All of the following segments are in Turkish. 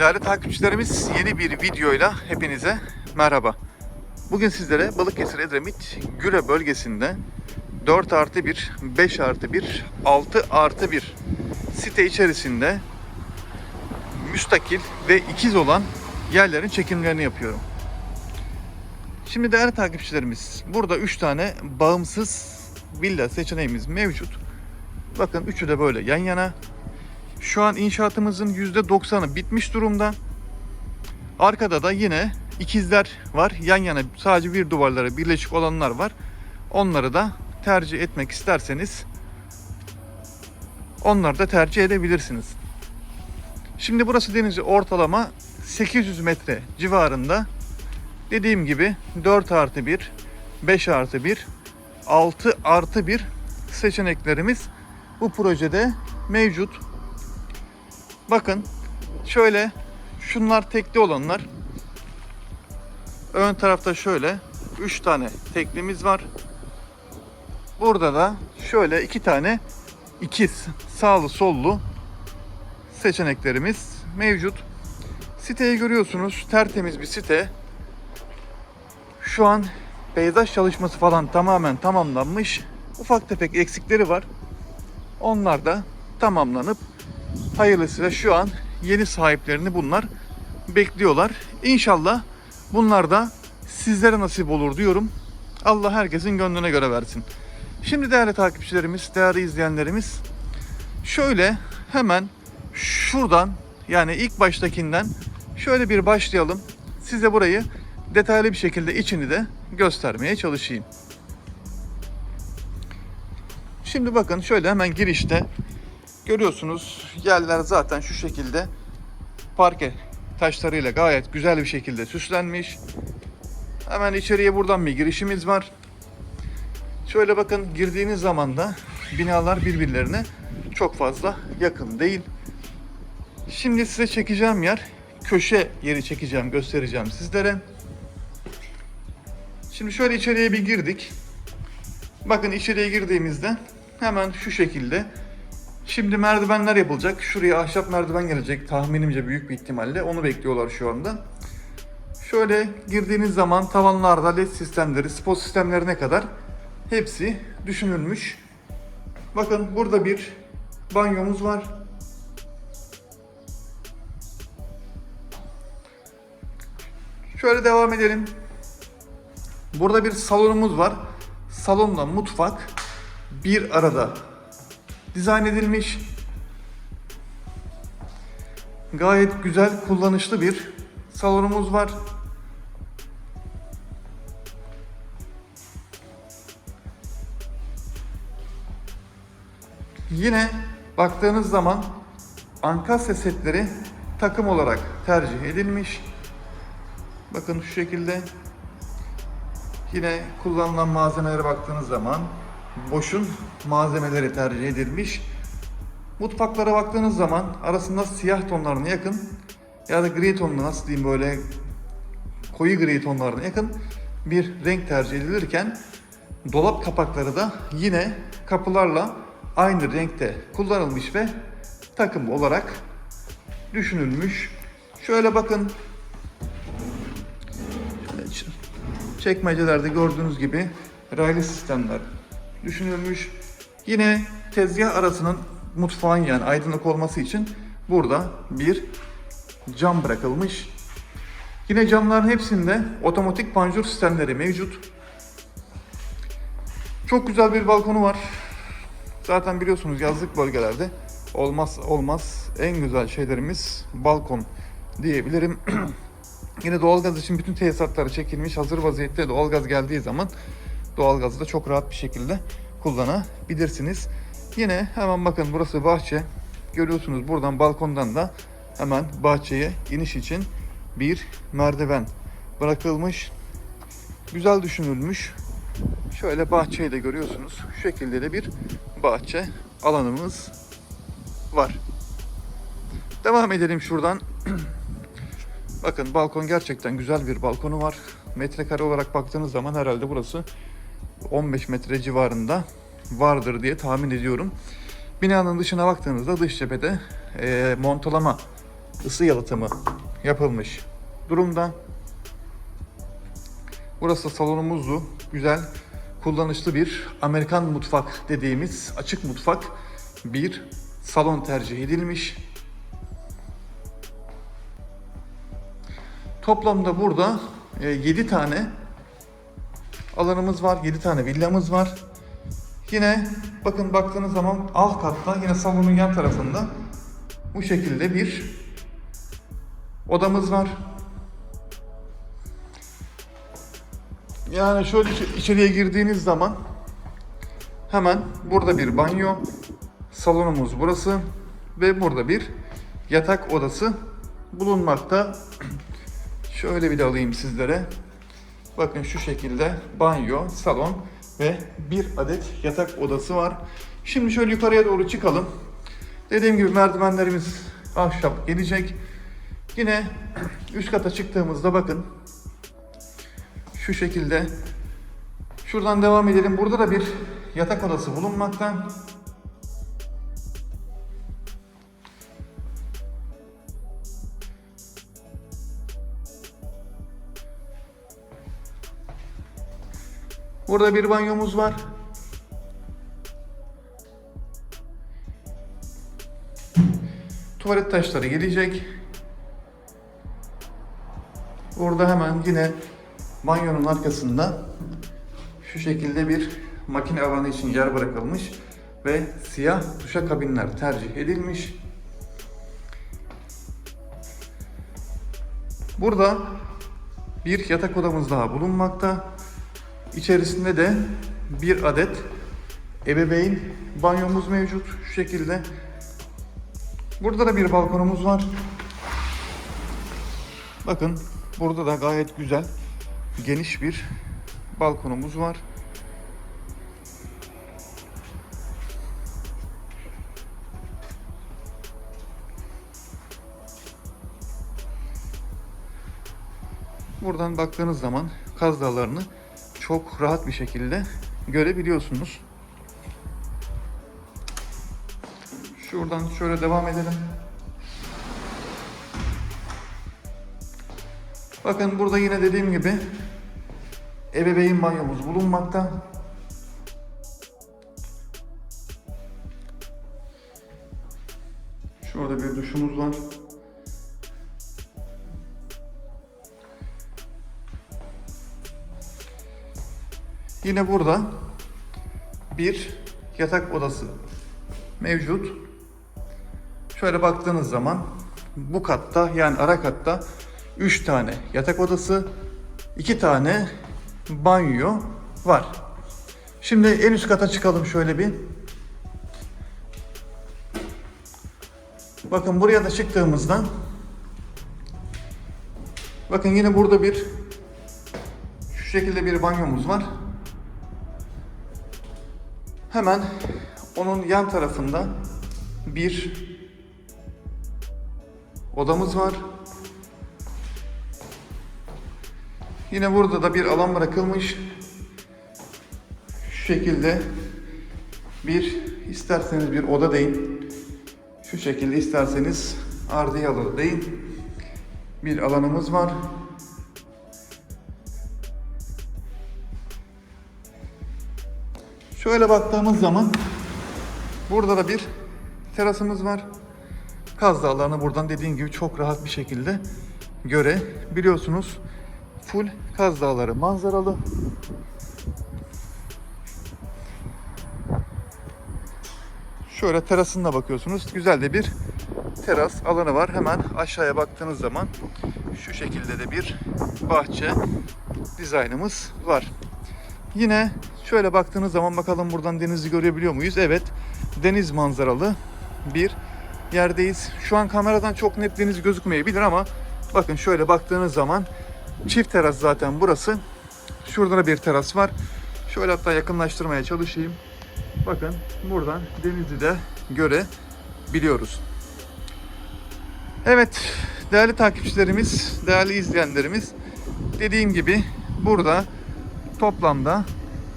Değerli takipçilerimiz yeni bir videoyla hepinize merhaba. Bugün sizlere Balıkesir Edremit Güre bölgesinde 4 artı 1, 5 artı 1, 6 artı 1 site içerisinde müstakil ve ikiz olan yerlerin çekimlerini yapıyorum. Şimdi değerli takipçilerimiz burada 3 tane bağımsız villa seçeneğimiz mevcut. Bakın üçü de böyle yan yana. Şu an inşaatımızın %90'ı bitmiş durumda. Arkada da yine ikizler var. Yan yana sadece bir duvarlara birleşik olanlar var. Onları da tercih etmek isterseniz onları da tercih edebilirsiniz. Şimdi burası denizi ortalama 800 metre civarında. Dediğim gibi 4 artı 1, 5 artı 1, 6 artı 1 seçeneklerimiz bu projede mevcut. Bakın şöyle şunlar tekli olanlar. Ön tarafta şöyle 3 tane teklimiz var. Burada da şöyle iki tane ikiz sağlı sollu seçeneklerimiz mevcut. Siteyi görüyorsunuz. Tertemiz bir site. Şu an peyzaj çalışması falan tamamen tamamlanmış. Ufak tefek eksikleri var. Onlar da tamamlanıp hayırlısıyla şu an yeni sahiplerini bunlar bekliyorlar. İnşallah bunlar da sizlere nasip olur diyorum. Allah herkesin gönlüne göre versin. Şimdi değerli takipçilerimiz, değerli izleyenlerimiz şöyle hemen şuradan yani ilk baştakinden şöyle bir başlayalım. Size burayı detaylı bir şekilde içini de göstermeye çalışayım. Şimdi bakın şöyle hemen girişte görüyorsunuz yerler zaten şu şekilde parke taşlarıyla gayet güzel bir şekilde süslenmiş. Hemen içeriye buradan bir girişimiz var. Şöyle bakın girdiğiniz zaman da binalar birbirlerine çok fazla yakın değil. Şimdi size çekeceğim yer köşe yeri çekeceğim, göstereceğim sizlere. Şimdi şöyle içeriye bir girdik. Bakın içeriye girdiğimizde hemen şu şekilde Şimdi merdivenler yapılacak. Şuraya ahşap merdiven gelecek tahminimce büyük bir ihtimalle. Onu bekliyorlar şu anda. Şöyle girdiğiniz zaman tavanlarda led sistemleri, spot sistemlerine kadar hepsi düşünülmüş. Bakın burada bir banyomuz var. Şöyle devam edelim. Burada bir salonumuz var. Salonla mutfak bir arada dizayn edilmiş. Gayet güzel, kullanışlı bir salonumuz var. Yine baktığınız zaman ankastre setleri takım olarak tercih edilmiş. Bakın şu şekilde yine kullanılan malzemelere baktığınız zaman Bosch'un malzemeleri tercih edilmiş. Mutfaklara baktığınız zaman arasında siyah tonlarına yakın ya da gri tonlu nasıl diyeyim böyle koyu gri tonlarına yakın bir renk tercih edilirken dolap kapakları da yine kapılarla aynı renkte kullanılmış ve takım olarak düşünülmüş. Şöyle bakın çekmecelerde gördüğünüz gibi raylı sistemler düşünülmüş. Yine tezgah arasının mutfağın yani aydınlık olması için burada bir cam bırakılmış. Yine camların hepsinde otomatik panjur sistemleri mevcut. Çok güzel bir balkonu var. Zaten biliyorsunuz yazlık bölgelerde olmaz olmaz en güzel şeylerimiz balkon diyebilirim. Yine doğalgaz için bütün tesisatları çekilmiş hazır vaziyette doğalgaz geldiği zaman doğalgazı da çok rahat bir şekilde kullanabilirsiniz. Yine hemen bakın burası bahçe. Görüyorsunuz buradan balkondan da hemen bahçeye iniş için bir merdiven bırakılmış. Güzel düşünülmüş. Şöyle bahçeyi de görüyorsunuz. Şu şekilde de bir bahçe alanımız var. Devam edelim şuradan. Bakın balkon gerçekten güzel bir balkonu var. Metrekare olarak baktığınız zaman herhalde burası 15 metre civarında vardır diye tahmin ediyorum. Binanın dışına baktığınızda dış cephede e, montalama ısı yalıtımı yapılmış durumda. Burası salonumuzdu. Güzel, kullanışlı bir Amerikan mutfak dediğimiz açık mutfak bir salon tercih edilmiş. Toplamda burada 7 tane alanımız var, 7 tane villamız var. Yine bakın baktığınız zaman alt katta yine salonun yan tarafında bu şekilde bir odamız var. Yani şöyle içeriye girdiğiniz zaman hemen burada bir banyo, salonumuz burası ve burada bir yatak odası bulunmakta. Şöyle bir de alayım sizlere. Bakın şu şekilde banyo, salon ve bir adet yatak odası var. Şimdi şöyle yukarıya doğru çıkalım. Dediğim gibi merdivenlerimiz ahşap gelecek. Yine üst kata çıktığımızda bakın şu şekilde şuradan devam edelim. Burada da bir yatak odası bulunmakta. Burada bir banyomuz var. Tuvalet taşları gelecek. Burada hemen yine banyonun arkasında şu şekilde bir makine alanı için yer bırakılmış ve siyah duşakabinler tercih edilmiş. Burada bir yatak odamız daha bulunmakta. İçerisinde de bir adet ebeveyn banyomuz mevcut şu şekilde. Burada da bir balkonumuz var. Bakın burada da gayet güzel geniş bir balkonumuz var. Buradan baktığınız zaman Kaz Dağları'nı çok rahat bir şekilde görebiliyorsunuz. Şuradan şöyle devam edelim. Bakın burada yine dediğim gibi ebeveyn banyomuz bulunmakta. Şurada bir duşumuz var. Yine burada bir yatak odası mevcut. Şöyle baktığınız zaman bu katta yani ara katta 3 tane yatak odası, 2 tane banyo var. Şimdi en üst kata çıkalım şöyle bir. Bakın buraya da çıktığımızda bakın yine burada bir şu şekilde bir banyomuz var. Hemen onun yan tarafında bir odamız var. Yine burada da bir alan bırakılmış. Şu şekilde bir isterseniz bir oda deyin. Şu şekilde isterseniz ardiyalı deyin. Bir alanımız var. Şöyle baktığımız zaman burada da bir terasımız var. Kaz Dağları'nı buradan dediğim gibi çok rahat bir şekilde görebiliyorsunuz. Full Kaz Dağları manzaralı. Şöyle terasına bakıyorsunuz. Güzel de bir teras alanı var. Hemen aşağıya baktığınız zaman şu şekilde de bir bahçe dizaynımız var. Yine şöyle baktığınız zaman bakalım buradan denizi görebiliyor muyuz? Evet. Deniz manzaralı bir yerdeyiz. Şu an kameradan çok net deniz gözükmeyebilir ama bakın şöyle baktığınız zaman çift teras zaten burası. Şurada da bir teras var. Şöyle hatta yakınlaştırmaya çalışayım. Bakın buradan denizi de görebiliyoruz. Evet değerli takipçilerimiz, değerli izleyenlerimiz dediğim gibi burada toplamda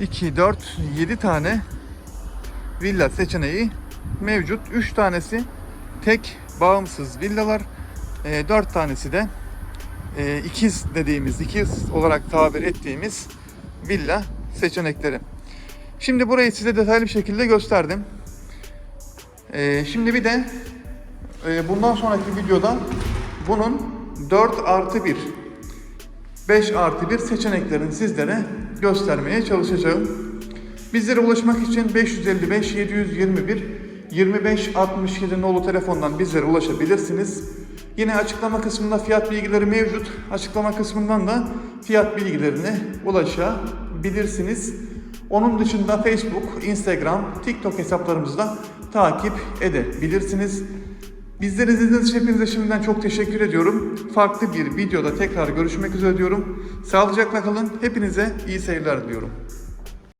2, 4, 7 tane villa seçeneği mevcut. 3 tanesi tek bağımsız villalar. E, 4 tanesi de e, ikiz dediğimiz, ikiz olarak tabir ettiğimiz villa seçenekleri. Şimdi burayı size detaylı bir şekilde gösterdim. E, şimdi bir de e, bundan sonraki videoda bunun 4 artı 1 5 artı 1 seçeneklerini sizlere göstermeye çalışacağım. Bizlere ulaşmak için 555 721 25 67 nolu telefondan bizlere ulaşabilirsiniz. Yine açıklama kısmında fiyat bilgileri mevcut. Açıklama kısmından da fiyat bilgilerine ulaşabilirsiniz. Onun dışında Facebook, Instagram, TikTok hesaplarımızı da takip edebilirsiniz. Bizleri izlediğiniz için hepinize şimdiden çok teşekkür ediyorum. Farklı bir videoda tekrar görüşmek üzere diyorum. Sağlıcakla kalın. Hepinize iyi seyirler diliyorum.